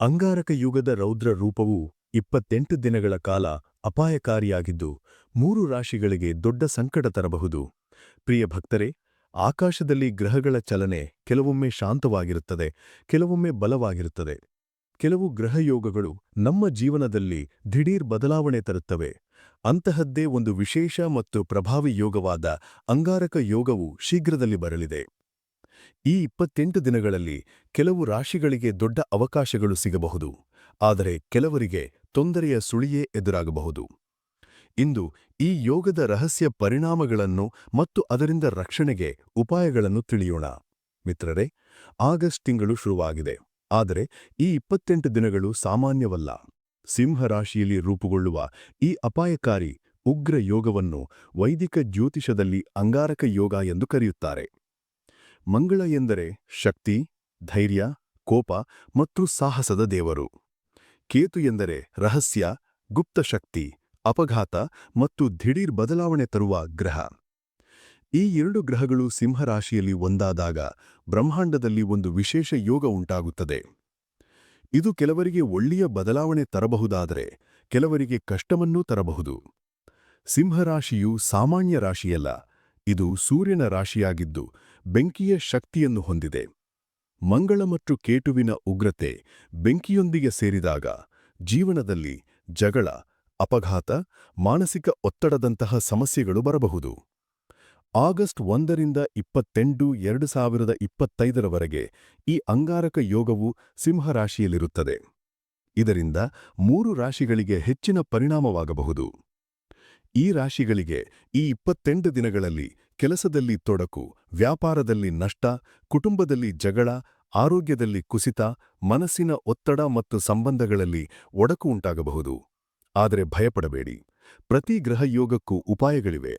ಅಂಗಾರಕ ಯುಗದ ರೌದ್ರ ರೂಪವು ಇಪ್ಪತ್ತೆಂಟು ದಿನಗಳ ಕಾಲ ಅಪಾಯಕಾರಿಯಾಗಿದ್ದು, ಮೂರು ರಾಶಿಗಳಿಗೆ ದೊಡ್ಡ ಸಂಕಟ ತರಬಹುದು. ಪ್ರಿಯ ಭಕ್ತರೇ, ಆಕಾಶದಲ್ಲಿ ಗ್ರಹಗಳ ಚಲನೆ ಕೆಲವೊಮ್ಮೆ ಶಾಂತವಾಗಿರುತ್ತದೆ, ಕೆಲವೊಮ್ಮೆ ಬಲವಾಗಿರುತ್ತದೆ. ಕೆಲವು ಗ್ರಹಯೋಗಗಳು ನಮ್ಮ ಜೀವನದಲ್ಲಿ ದಿಢೀರ್ ಬದಲಾವಣೆ ತರುತ್ತವೆ. ಅಂತಹದ್ದೇ ಒಂದು ವಿಶೇಷ ಮತ್ತು ಪ್ರಭಾವಿ ಯೋಗವಾದ ಅಂಗಾರಕ ಯೋಗವು ಶೀಘ್ರದಲ್ಲಿ ಬರಲಿದೆ. ಈ ಇಪ್ಪತ್ತೆಂಟು ದಿನಗಳಲ್ಲಿ ಕೆಲವು ರಾಶಿಗಳಿಗೆ ದೊಡ್ಡ ಅವಕಾಶಗಳು ಸಿಗಬಹುದು, ಆದರೆ ಕೆಲವರಿಗೆ ತೊಂದರೆಯ ಸುಳಿಯೇ ಎದುರಾಗಬಹುದು. ಇಂದು ಈ ಯೋಗದ ರಹಸ್ಯ ಪರಿಣಾಮಗಳನ್ನು ಮತ್ತು ಅದರಿಂದ ರಕ್ಷಣೆಗೆ ಉಪಾಯಗಳನ್ನು ತಿಳಿಯೋಣ. ಮಿತ್ರರೇ, ಆಗಸ್ಟ್ ತಿಂಗಳು ಶುರುವಾಗಿದೆ, ಆದರೆ ಈ ಇಪ್ಪತ್ತೆಂಟು ದಿನಗಳು ಸಾಮಾನ್ಯವಲ್ಲ. ಸಿಂಹರಾಶಿಯಲ್ಲಿ ರೂಪುಗೊಳ್ಳುವ ಈ ಅಪಾಯಕಾರಿ ಉಗ್ರ ಯೋಗವನ್ನು ವೈದಿಕ ಜ್ಯೋತಿಷದಲ್ಲಿ ಅಂಗಾರಕ ಯೋಗ ಎಂದು ಕರೆಯುತ್ತಾರೆ. ಮಂಗಳ ಎಂದರೆ ಶಕ್ತಿ, ಧೈರ್ಯ, ಕೋಪ ಮತ್ತು ಸಾಹಸದ ದೇವರು. ಕೇತು ಎಂದರೆ ರಹಸ್ಯ, ಗುಪ್ತ ಶಕ್ತಿ, ಅಪಘಾತ ಮತ್ತು ದಿಢೀರ್ ಬದಲಾವಣೆ ತರುವ ಗ್ರಹ. ಈ ಎರಡು ಗ್ರಹಗಳು ಸಿಂಹರಾಶಿಯಲ್ಲಿ ಒಂದಾದಾಗ ಬ್ರಹ್ಮಾಂಡದಲ್ಲಿ ಒಂದು ವಿಶೇಷ ಯೋಗ ಉಂಟಾಗುತ್ತದೆ. ಇದು ಕೆಲವರಿಗೆ ಒಳ್ಳೆಯ ಬದಲಾವಣೆ ತರಬಹುದಾದರೆ ಕೆಲವರಿಗೆ ಕಷ್ಟವನ್ನೂ ತರಬಹುದು. ಸಿಂಹರಾಶಿಯು ಸಾಮಾನ್ಯ ರಾಶಿಯಲ್ಲ, ಇದು ಸೂರ್ಯನ ರಾಶಿಯಾಗಿದ್ದು ಬೆಂಕಿಯ ಶಕ್ತಿಯನ್ನು ಹೊಂದಿದೆ. ಮಂಗಳ ಮತ್ತು ಕೇಟುವಿನ ಉಗ್ರತೆ ಬೆಂಕಿಯೊಂದಿಗೆ ಸೇರಿದಾಗ ಜೀವನದಲ್ಲಿ ಜಗಳ, ಅಪಘಾತ, ಮಾನಸಿಕ ಒತ್ತಡದಂತಹ ಸಮಸ್ಯೆಗಳು ಬರಬಹುದು. ಆಗಸ್ಟ್ ಒಂದರಿಂದ ಇಪ್ಪತ್ತೆಂಟು ಎರಡು ಸಾವಿರದ ಇಪ್ಪತ್ತೈದರವರೆಗೆ ಈ ಅಂಗಾರಕ ಯೋಗವು ಸಿಂಹರಾಶಿಯಲ್ಲಿರುತ್ತದೆ. ಇದರಿಂದ ಮೂರು ರಾಶಿಗಳಿಗೆ ಹೆಚ್ಚಿನ ಪರಿಣಾಮವಾಗಬಹುದು. ಈ ರಾಶಿಗಳಿಗೆ ಈ ಇಪ್ಪತ್ತೆಂಟು ದಿನಗಳಲ್ಲಿ ಕೆಲಸದಲ್ಲಿ ತೊಡಕು, ವ್ಯಾಪಾರದಲ್ಲಿ ನಷ್ಟ, ಕುಟುಂಬದಲ್ಲಿ ಜಗಳ, ಆರೋಗ್ಯದಲ್ಲಿ ಕುಸಿತ, ಮನಸ್ಸಿನ ಒತ್ತಡ ಮತ್ತು ಸಂಬಂಧಗಳಲ್ಲಿ ಒಡಕು ಉಂಟಾಗಬಹುದು. ಆದರೆ ಭಯಪಡಬೇಡಿ. ಪ್ರತಿ ಗ್ರಹಯೋಗಕ್ಕೂ ಉಪಾಯಗಳಿವೆ.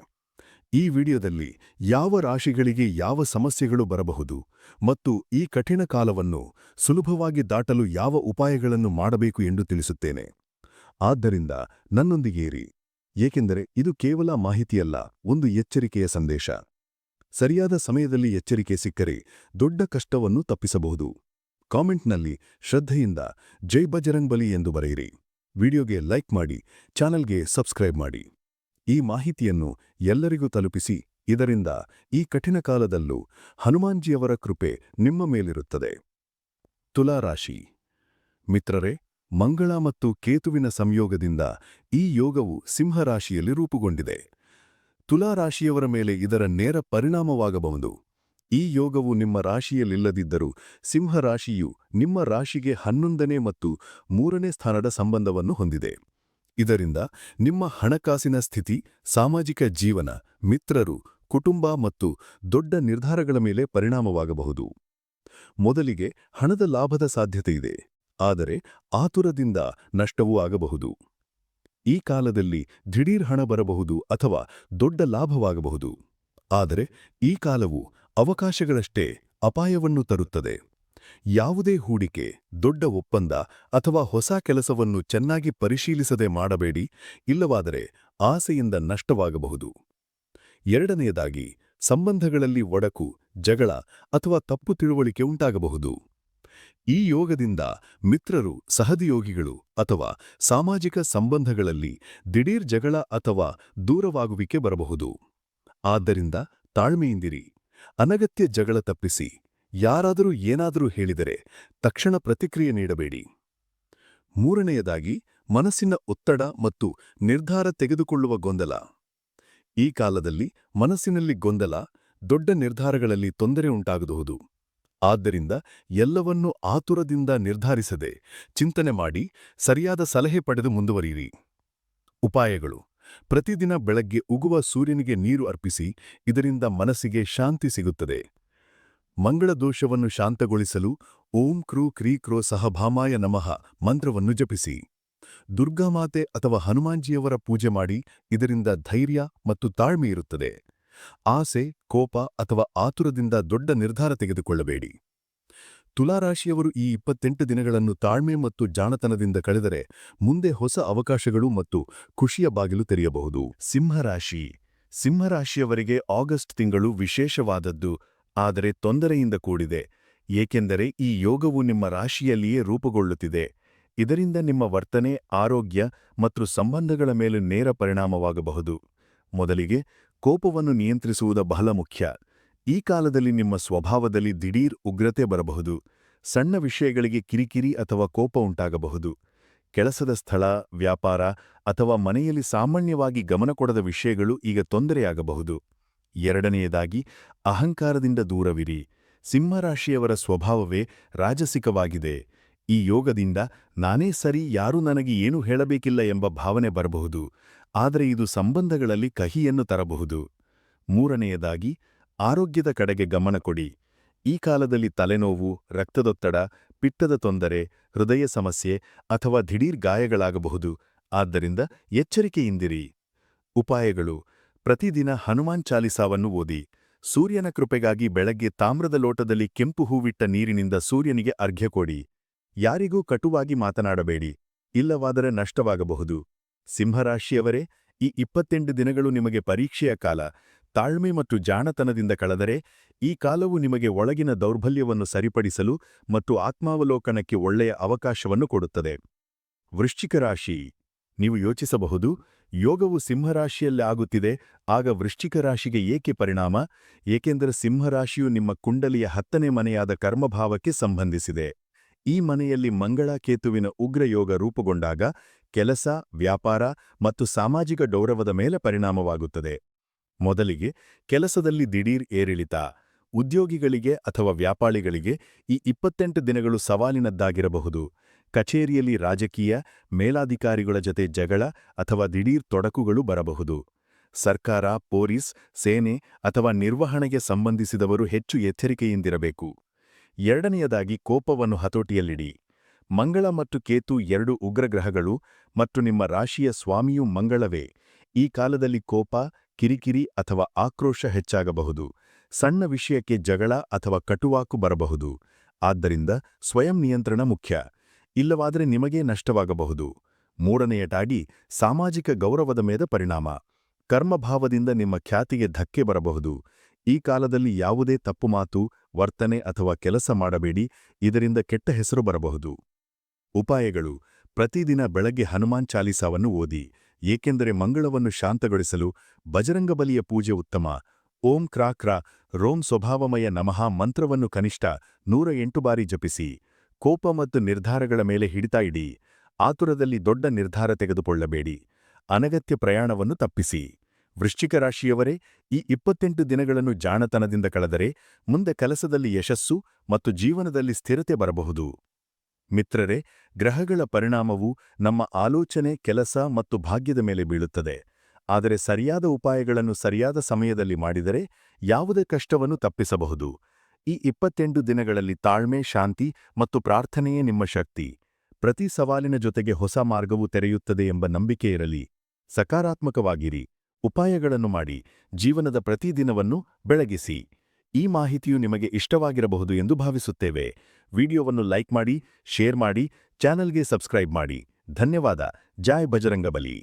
ಈ ವಿಡಿಯೋದಲ್ಲಿ ಯಾವ ರಾಶಿಗಳಿಗೆ ಯಾವ ಸಮಸ್ಯೆಗಳು ಬರಬಹುದು ಮತ್ತು ಈ ಕಠಿಣ ಕಾಲವನ್ನು ಸುಲಭವಾಗಿ ದಾಟಲು ಯಾವ ಉಪಾಯಗಳನ್ನು ಮಾಡಬೇಕು ಎಂದು ತಿಳಿಸುತ್ತೇನೆ. ಆದ್ದರಿಂದ ನನ್ನೊಂದಿಗೆ ಇರಿ. ಏಕೆಂದರೆ ಇದು ಕೇವಲ ಮಾಹಿತಿಯಲ್ಲ, ಒಂದು ಎಚ್ಚರಿಕೆಯ ಸಂದೇಶ. ಸರಿಯಾದ ಸಮಯದಲ್ಲಿ ಎಚ್ಚರಿಕೆ ಸಿಕ್ಕರೆ ದೊಡ್ಡ ಕಷ್ಟವನ್ನು ತಪ್ಪಿಸಬಹುದು. ಕಾಮೆಂಟ್ನಲ್ಲಿ ಶ್ರದ್ಧೆಯಿಂದ ಜೈ ಬಜರಂಗ್ ಬಲಿ ಎಂದು ಬರೆಯಿರಿ. ವಿಡಿಯೋಗೆ ಲೈಕ್ ಮಾಡಿ, ಚಾನಲ್ಗೆ ಸಬ್ಸ್ಕ್ರೈಬ್ ಮಾಡಿ. ಈ ಮಾಹಿತಿಯನ್ನು ಎಲ್ಲರಿಗೂ ತಲುಪಿಸಿ, ಇದರಿಂದ ಈ ಕಠಿಣ ಕಾಲದಲ್ಲೂ ಹನುಮಾನ್ಜಿಯವರ ಕೃಪೆ ನಿಮ್ಮ ಮೇಲಿರುತ್ತದೆ. ತುಲಾರಾಶಿ ಮಿತ್ರರೇ ಮಂಗಳ ಮತ್ತು ಕೇತುವಿನ ಸಂಯೋಗದಿಂದ ಈ ಯೋಗವು ಸಿಂಹರಾಶಿಯಲ್ಲಿ ರೂಪುಗೊಂಡಿದೆ. ತುಲಾರಾಶಿಯವರ ಮೇಲೆ ಇದರ ನೇರ ಪರಿಣಾಮವಾಗಬಹುದು. ಈ ಯೋಗವು ನಿಮ್ಮ ರಾಶಿಯಲ್ಲಿಲ್ಲದಿದ್ದರೂ ಸಿಂಹರಾಶಿಯು ನಿಮ್ಮ ರಾಶಿಗೆ ಹನ್ನೊಂದನೇ ಮತ್ತು ಮೂರನೇ ಸ್ಥಾನದ ಸಂಬಂಧವನ್ನು ಹೊಂದಿದೆ. ಇದರಿಂದ ನಿಮ್ಮ ಹಣಕಾಸಿನ ಸ್ಥಿತಿ, ಸಾಮಾಜಿಕ ಜೀವನ, ಮಿತ್ರರು, ಕುಟುಂಬ ಮತ್ತು ದೊಡ್ಡ ನಿರ್ಧಾರಗಳ ಮೇಲೆ ಪರಿಣಾಮವಾಗಬಹುದು. ಮೊದಲಿಗೆ ಹಣದ ಲಾಭದ ಸಾಧ್ಯತೆಯಿದೆ ಆದರೆ ಆತುರದಿಂದ ನಷ್ಟವೂ ಆಗಬಹುದು. ಈ ಕಾಲದಲ್ಲಿ ದಿಢೀರ್ ಹಣ ಬರಬಹುದು ಅಥವಾ ದೊಡ್ಡ ಲಾಭವಾಗಬಹುದು. ಆದರೆ ಈ ಕಾಲವು ಅವಕಾಶಗಳಷ್ಟೇ ಅಪಾಯವನ್ನು ತರುತ್ತದೆ. ಯಾವುದೇ ಹೂಡಿಕೆ, ದೊಡ್ಡ ಒಪ್ಪಂದ ಅಥವಾ ಹೊಸ ಕೆಲಸವನ್ನು ಚೆನ್ನಾಗಿ ಪರಿಶೀಲಿಸದೆ ಮಾಡಬೇಡಿ, ಇಲ್ಲವಾದರೆ ಆಸೆಯಿಂದ ನಷ್ಟವಾಗಬಹುದು. ಎರಡನೆಯದಾಗಿ, ಸಂಬಂಧಗಳಲ್ಲಿ ಒಡಕು, ಜಗಳ ಅಥವಾ ತಪ್ಪು ತಿಳುವಳಿಕೆ ಉಂಟಾಗಬಹುದು. ಈ ಯೋಗದಿಂದ ಮಿತ್ರರು, ಸಹದಿಯೋಗಿಗಳು ಅಥವಾ ಸಾಮಾಜಿಕ ಸಂಬಂಧಗಳಲ್ಲಿ ದಿಢೀರ್ ಜಗಳ ಅಥವಾ ದೂರವಾಗುವಿಕೆ ಬರಬಹುದು. ಆದ್ದರಿಂದ ತಾಳ್ಮೆಯಿಂದಿರಿ. ಅನಗತ್ಯ ಜಗಳ ತಪ್ಪಿಸಿ. ಯಾರಾದರೂ ಏನಾದರೂ ಹೇಳಿದರೆ ತಕ್ಷಣ ಪ್ರತಿಕ್ರಿಯೆ ನೀಡಬೇಡಿ. ಮೂರನೆಯದಾಗಿ, ಮನಸ್ಸಿನ ಒತ್ತಡ ಮತ್ತು ನಿರ್ಧಾರ ತೆಗೆದುಕೊಳ್ಳುವ ಗೊಂದಲ. ಈ ಕಾಲದಲ್ಲಿ ಮನಸ್ಸಿನಲ್ಲಿ ಗೊಂದಲ, ದೊಡ್ಡ ನಿರ್ಧಾರಗಳಲ್ಲಿ ತೊಂದರೆ ಉಂಟಾಗಬಹುದು. ಆದ್ದರಿಂದ ಎಲ್ಲವನ್ನೂ ಆತುರದಿಂದ ನಿರ್ಧರಿಸದೆ ಚಿಂತನೆ ಮಾಡಿ ಸರಿಯಾದ ಸಲಹೆ ಪಡೆದು ಮುಂದುವರಿಯಿರಿ. ಉಪಾಯಗಳು. ಪ್ರತಿದಿನ ಬೆಳಗ್ಗೆ ಉಗುವ ಸೂರ್ಯನಿಗೆ ನೀರು ಅರ್ಪಿಸಿ ಇದರಿಂದ ಮನಸ್ಸಿಗೆ ಶಾಂತಿ ಸಿಗುತ್ತದೆ. ಮಂಗಳ ದೋಷವನ್ನು ಶಾಂತಗೊಳಿಸಲು ಓಂ ಕ್ರೂ ಕ್ರೀ ಕ್ರೋ ಸಹಭಾಮಾಯ ನಮಃ ಮಂತ್ರವನ್ನು ಜಪಿಸಿ. ದುರ್ಗಾಮಾತೆ ಅಥವಾ ಹನುಮಾನ್ಜಿಯವರ ಪೂಜೆ ಮಾಡಿ ಇದರಿಂದ ಧೈರ್ಯ ಮತ್ತು ತಾಳ್ಮೆ ಇರುತ್ತದೆ. ಆಸೆ, ಕೋಪ ಅಥವಾ ಆತುರದಿಂದ ದೊಡ್ಡ ನಿರ್ಧಾರ ತೆಗೆದುಕೊಳ್ಳಬೇಡಿ. ತುಲಾರಾಶಿಯವರು ಈ ಇಪ್ಪತ್ತೆಂಟು ದಿನಗಳನ್ನು ತಾಳ್ಮೆ ಮತ್ತು ಜಾಣತನದಿಂದ ಕಳೆದರೆ ಮುಂದೆ ಹೊಸ ಅವಕಾಶಗಳು ಮತ್ತು ಖುಷಿಯ ಬಾಗಿಲು ತೆರೆಯಬಹುದು. ಸಿಂಹರಾಶಿ. ಸಿಂಹರಾಶಿಯವರಿಗೆ ಆಗಸ್ಟ್ ತಿಂಗಳು ವಿಶೇಷವಾದದ್ದು, ಆದರೆ ತೊಂದರೆಯಿಂದ ಕೂಡಿದೆ, ಏಕೆಂದರೆ ಈ ಯೋಗವು ನಿಮ್ಮ ರಾಶಿಯಲ್ಲಿಯೇ ರೂಪುಗೊಳ್ಳುತ್ತಿದೆ. ಇದರಿಂದ ನಿಮ್ಮ ವರ್ತನೆ, ಆರೋಗ್ಯ ಮತ್ತು ಸಂಬಂಧಗಳ ಮೇಲೆ ನೇರ ಪರಿಣಾಮವಾಗಬಹುದು. ಮೊದಲಿಗೆ ಕೋಪವನ್ನು ನಿಯಂತ್ರಿಸುವುದು ಬಹಳ ಮುಖ್ಯ. ಈ ಕಾಲದಲ್ಲಿ ನಿಮ್ಮ ಸ್ವಭಾವದಲ್ಲಿ ದಿಢೀರ್ ಉಗ್ರತೆ ಬರಬಹುದು. ಸಣ್ಣ ವಿಷಯಗಳಿಗೆ ಕಿರಿಕಿರಿ ಅಥವಾ ಕೋಪ ಉಂಟಾಗಬಹುದು. ಕೆಲಸದ ಸ್ಥಳ, ವ್ಯಾಪಾರ ಅಥವಾ ಮನೆಯಲ್ಲಿ ಸಾಮಾನ್ಯವಾಗಿ ಗಮನ ಕೊಡದ ವಿಷಯಗಳು ಈಗ ತೊಂದರೆಯಾಗಬಹುದು. ಎರಡನೆಯದಾಗಿ, ಅಹಂಕಾರದಿಂದ ದೂರವಿರಿ. ಸಿಂಹರಾಶಿಯವರ ಸ್ವಭಾವವೇ ರಾಜಸಿಕವಾಗಿದೆ. ಈ ಯೋಗದಿಂದ ನಾನೇ ಸರಿ ಯಾರೂ ನನಗೆ ಏನು ಹೇಳಬೇಕಿಲ್ಲ ಎಂಬ ಭಾವನೆ ಬರಬಹುದು. ಆದರೆ ಇದು ಸಂಬಂಧಗಳಲ್ಲಿ ಕಹಿಯನ್ನು ತರಬಹುದು. ಮೂರನೆಯದಾಗಿ, ಆರೋಗ್ಯದ ಕಡೆಗೆ ಗಮನ ಕೊಡಿ. ಈ ಕಾಲದಲ್ಲಿ ತಲೆನೋವು, ರಕ್ತದೊತ್ತಡ, ಪಿತ್ತದ ತೊಂದರೆ, ಹೃದಯ ಸಮಸ್ಯೆ ಅಥವಾ ದಿಢೀರ್ ಗಾಯಗಳಾಗಬಹುದು. ಆದ್ದರಿಂದ ಎಚ್ಚರಿಕೆಯಿಂದಿರಿ. ಉಪಾಯಗಳು. ಪ್ರತಿದಿನ ಹನುಮಾನ್ ಚಾಲಿಸಾವನ್ನು ಓದಿ. ಸೂರ್ಯನ ಕೃಪೆಗಾಗಿ ಬೆಳಗ್ಗೆ ತಾಮ್ರದ ಲೋಟದಲ್ಲಿ ಕೆಂಪು ಹೂವಿಟ್ಟ ನೀರಿನಿಂದ ಸೂರ್ಯನಿಗೆ ಅರ್ಘ್ಯ ಕೊಡಿ. ಯಾರಿಗೂ ಕಟುವಾಗಿ ಮಾತನಾಡಬೇಡಿ. ಇಲ್ಲವಾದರೆ ನಷ್ಟವಾಗಬಹುದು. ಸಿಂಹರಾಶಿಯವರೇ, ಈ ಇಪ್ಪತ್ತೆಂಟು ದಿನಗಳು ನಿಮಗೆ ಪರೀಕ್ಷೆಯ ಕಾಲ. ತಾಳ್ಮೆ ಮತ್ತು ಜಾಣತನದಿಂದ ಕಳೆದರೆ, ಈ ಕಾಲವು ನಿಮಗೆ ಒಳಗಿನ ದೌರ್ಬಲ್ಯವನ್ನು ಸರಿಪಡಿಸಲು ಮತ್ತು ಆತ್ಮಾವಲೋಕನಕ್ಕೆ ಒಳ್ಳೆಯ ಅವಕಾಶವನ್ನು ಕೊಡುತ್ತದೆ. ವೃಶ್ಚಿಕ ರಾಶಿ, ನೀವು ಯೋಚಿಸಬಹುದು, ಯೋಗವು ಸಿಂಹರಾಶಿಯಲ್ಲಿ ಆಗುತ್ತಿದೆ, ಆಗ ವೃಶ್ಚಿಕ ರಾಶಿಗೆ ಏಕೆ ಪರಿಣಾಮ? ಏಕೆಂದರೆ ಸಿಂಹರಾಶಿಯು ನಿಮ್ಮ ಕುಂಡಲಿಯ ಹತ್ತನೇ ಮನೆಯಾದ ಕರ್ಮಭಾವಕ್ಕೆ ಸಂಬಂಧಿಸಿದೆ. ಈ ಮನೆಯಲ್ಲಿ ಮಂಗಳ ಕೇತುವಿನ ಉಗ್ರ ಯೋಗ ರೂಪುಗೊಂಡಾಗ ಕೆಲಸ, ವ್ಯಾಪಾರ ಮತ್ತು ಸಾಮಾಜಿಕ ಗೌರವದ ಮೇಲೆ ಪರಿಣಾಮವಾಗುತ್ತದೆ. ಮೊದಲಿಗೆ ಕೆಲಸದಲ್ಲಿ ದಿಢೀರ್ ಏರಿಳಿತ, ಉದ್ಯೋಗಿಗಳಿಗೆ ಅಥವಾ ವ್ಯಾಪಾರಿಗಳಿಗೆ ಈ ಇಪ್ಪತ್ತೆಂಟು ದಿನಗಳು ಸವಾಲಿನದ್ದಾಗಿರಬಹುದು. ಕಚೇರಿಯಲ್ಲಿ ರಾಜಕೀಯ, ಮೇಲಾಧಿಕಾರಿಗಳ ಜತೆ ಜಗಳ ಅಥವಾ ದಿಢೀರ್ ತೊಡಕುಗಳು ಬರಬಹುದು. ಸರ್ಕಾರ, ಪೊಲೀಸ್, ಸೇನೆ ಅಥವಾ ನಿರ್ವಹಣೆಗೆ ಸಂಬಂಧಿಸಿದವರು ಹೆಚ್ಚು ಎಚ್ಚರಿಕೆಯಿಂದಿರಬೇಕು. ಎರಡನೆಯದಾಗಿ ಕೋಪವನ್ನು ಹತೋಟಿಯಲ್ಲಿಡಿ. ಮಂಗಳ ಮತ್ತು ಕೇತು ಎರಡು ಉಗ್ರಗ್ರಹಗಳು ಮತ್ತು ನಿಮ್ಮ ರಾಶಿಯ ಸ್ವಾಮಿಯು ಮಂಗಳವೇ. ಈ ಕಾಲದಲ್ಲಿ ಕೋಪ, ಕಿರಿಕಿರಿ ಅಥವಾ ಆಕ್ರೋಶ ಹೆಚ್ಚಾಗಬಹುದು. ಸಣ್ಣ ವಿಷಯಕ್ಕೆ ಜಗಳ ಅಥವಾ ಕಟುವಾಕು ಬರಬಹುದು. ಆದ್ದರಿಂದ ಸ್ವಯಂ ನಿಯಂತ್ರಣ ಮುಖ್ಯ. ಇಲ್ಲವಾದರೆ ನಿಮಗೇ ನಷ್ಟವಾಗಬಹುದು. ಮೂರನೆಯಟಾಗಿ ಸಾಮಾಜಿಕ ಗೌರವದ ಮೇಲೆ ಪರಿಣಾಮ. ಕರ್ಮಭಾವದಿಂದ ನಿಮ್ಮ ಖ್ಯಾತಿಗೆ ಧಕ್ಕೆ ಬರಬಹುದು. ಈ ಕಾಲದಲ್ಲಿ ಯಾವುದೇ ತಪ್ಪು ಮಾತು, ವರ್ತನೆ ಅಥವಾ ಕೆಲಸ ಮಾಡಬೇಡಿ. ಇದರಿಂದ ಕೆಟ್ಟ ಹೆಸರು ಬರಬಹುದು. ಉಪಾಯಗಳು. ಪ್ರತಿದಿನ ಬೆಳಗ್ಗೆ ಹನುಮಾನ್ ಚಾಲಿಸಾವನ್ನು ಓದಿ, ಏಕೆಂದರೆ ಮಂಗಳವನ್ನು ಶಾಂತಗೊಳಿಸಲು ಬಜರಂಗಬಲಿಯ ಪೂಜೆ ಉತ್ತಮ. ಓಂ ಕ್ರಾ ಕ್ರಾ, ರೋಂ ಸ್ವಭಾವಮಯ ನಮಃ ಮಂತ್ರವನ್ನು ಕನಿಷ್ಠ ನೂರ ಎಂಟು ಬಾರಿ ಜಪಿಸಿ. ಕೋಪ ಮತ್ತು ನಿರ್ಧಾರಗಳ ಮೇಲೆ ಹಿಡಿತಾ ಇಡಿ. ಆತುರದಲ್ಲಿ ದೊಡ್ಡ ನಿರ್ಧಾರ ತೆಗೆದುಕೊಳ್ಳಬೇಡಿ. ಅನಗತ್ಯ ಪ್ರಯಾಣವನ್ನು ತಪ್ಪಿಸಿ. ವೃಶ್ಚಿಕ ರಾಶಿಯವರೇ, ಈ ಇಪ್ಪತ್ತೆಂಟು ದಿನಗಳನ್ನು ಜಾಣತನದಿಂದ ಕಳೆದರೆ ಮುಂದೆ ಕೆಲಸದಲ್ಲಿ ಯಶಸ್ಸು ಮತ್ತು ಜೀವನದಲ್ಲಿ ಸ್ಥಿರತೆ ಬರಬಹುದು. ಮಿತ್ರರೇ, ಗ್ರಹಗಳ ಪರಿಣಾಮವು ನಮ್ಮ ಆಲೋಚನೆ, ಕೆಲಸ ಮತ್ತು ಭಾಗ್ಯದ ಮೇಲೆ ಬೀಳುತ್ತದೆ. ಆದರೆ ಸರಿಯಾದ ಉಪಾಯಗಳನ್ನು ಸರಿಯಾದ ಸಮಯದಲ್ಲಿ ಮಾಡಿದರೆ ಯಾವುದೇ ಕಷ್ಟವನ್ನು ತಪ್ಪಿಸಬಹುದು. ಈ ಇಪ್ಪತ್ತೆಂಟು ದಿನಗಳಲ್ಲಿ ತಾಳ್ಮೆ, ಶಾಂತಿ ಮತ್ತು ಪ್ರಾರ್ಥನೆಯೇ ನಿಮ್ಮ ಶಕ್ತಿ. ಪ್ರತಿ ಸವಾಲಿನ ಜೊತೆಗೆ ಹೊಸ ಮಾರ್ಗವು ತೆರೆಯುತ್ತದೆ ಎಂಬ ನಂಬಿಕೆ ಇರಲಿ. ಸಕಾರಾತ್ಮಕವಾಗಿರಿ. ಉಪಾಯಗಳನ್ನು ಮಾಡಿ. ಜೀವನದ ಪ್ರತಿದಿನವನ್ನು ಬೆಳಗಿಸಿ. ಈ ಮಾಹಿತಿಯು ನಿಮಗೆ ಇಷ್ಟವಾಗಿರಬಹುದು ಎಂದು ಭಾವಿಸುತ್ತೇವೆ. ವಿಡಿಯೋವನ್ನು ಲೈಕ್ ಮಾಡಿ, ಶೇರ್ ಮಾಡಿ, ಚಾನಲ್ಗೆ ಸಬ್ಸ್ಕ್ರೈಬ್ ಮಾಡಿ. ಧನ್ಯವಾದ. ಜಾಯ್ ಬಜರಂಗಬಲಿ.